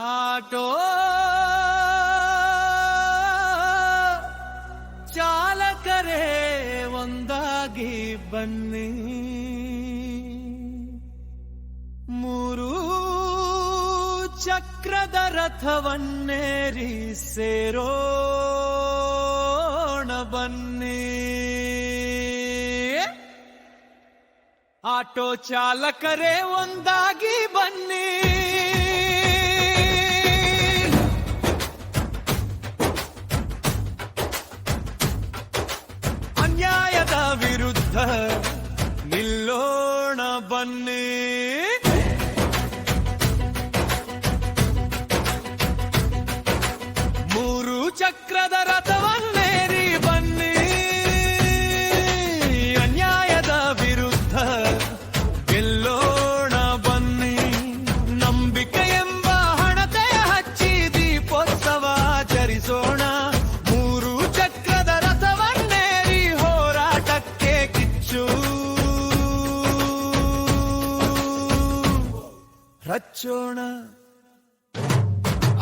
Auto ಚಾಲಕರೇ ಒಂದಾಗಿ ಬನ್ನಿ. ಮೂರು ಚಕ್ರದ ರಥವನ್ನೇರಿ ಸೇರೋಣ ಬನ್ನಿ. ಆಟೋ ಚಾಲಕರೇ ಒಂದಾಗಿ ನಿಲ್ಲೋಣ ಬನ್ನಿ. ಮೂರು ಚಕ್ರದ ರಥವನ್ನೇರಿ ಬನ್ನಿ. ಅನ್ಯಾಯದ ವಿರುದ್ಧ ಗೆಲ್ಲೋಣ ಬನ್ನಿ. ನಂಬಿಕೆ ಎಂಬ ಹಣತೆಯ ಹಚ್ಚಿ ದೀಪೋತ್ಸವ ಆಚರಿಸೋಣ. ರಚ್ಚೋಣ.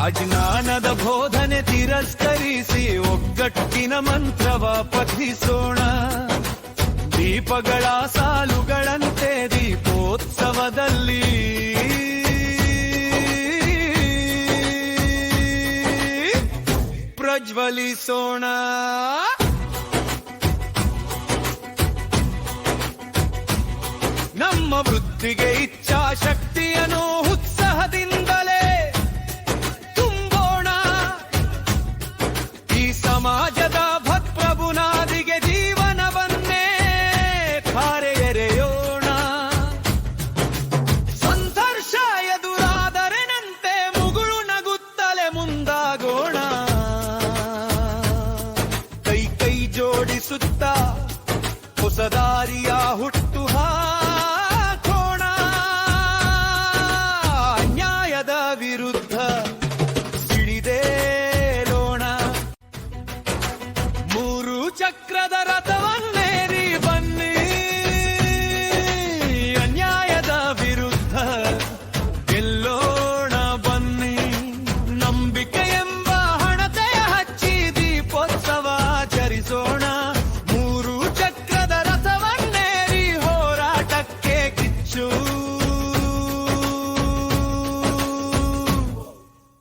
ಅಜ್ಞಾನದ ಬೋಧನೆ ತಿರಸ್ಕರಿಸಿ ಒಗ್ಗಟ್ಟಿನ ಮಂತ್ರವ ಪಠಿಸೋಣ. ದೀಪಗಳ ಸಾಲುಗಳಂತೆ ದೀಪೋತ್ಸವದಲ್ಲಿ. ಪ್ರಜ್ವಲಿಸೋಣ. ನಮ್ಮ ವೃತ್ತಿಗೆ ಇಚ್ಛಾಶಕ್ತಿಯನ್ನು ಉತ್ಸಾಹದಿಂದಲೇ ತುಂಬೋಣ. ಈ ಸಮಾಜದ ಭಕ್ಪ್ರಭುನಾದಿಗೆ ಜೀವನವನ್ನೇ ಖಾರೆ ಎರೆಯೋಣ ಸಂಘರ್ಷ ಎದುರಾದರೆನಂತೆ ಮುಗುಳು ನಗುತ್ತಲೆ ಮುಂದಾಗೋಣ. ಕೈ ಕೈ ಜೋಡಿಸುತ್ತ ಹೊಸದಾರಿಯ ಹುಟ್ಟು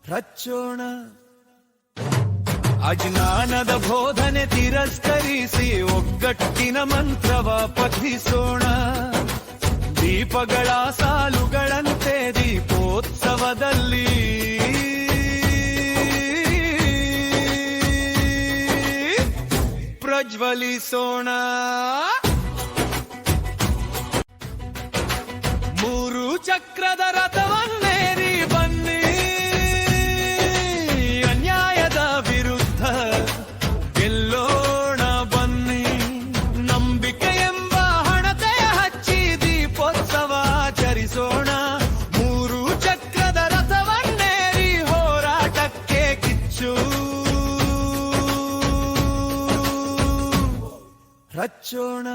ರಚ್ಚೋಣ. ಅಜ್ಞಾನದ ಬೋಧನೆ ತಿರಸ್ಕರಿಸಿ ಒಗ್ಗಟ್ಟಿನ ಮಂತ್ರವ ಪಠಿಸೋಣ. ದೀಪಗಳ ಸಾಲುಗಳಂತೆ ದೀಪೋತ್ಸವದಲ್ಲಿ. ಪ್ರಜ್ವಲಿಸೋಣ. ಮೂರು ಚಕ್ರದ ರಥವನ್ನೇರಿ ಆಚರಿಸೋಣ ಮೂರು ಚಕ್ರದ ರಥವನ್ನೇರಿ ಹೋರಾಟಕ್ಕೆ ಕಿಚ್ಚು. ರಚ್ಚೋಣ.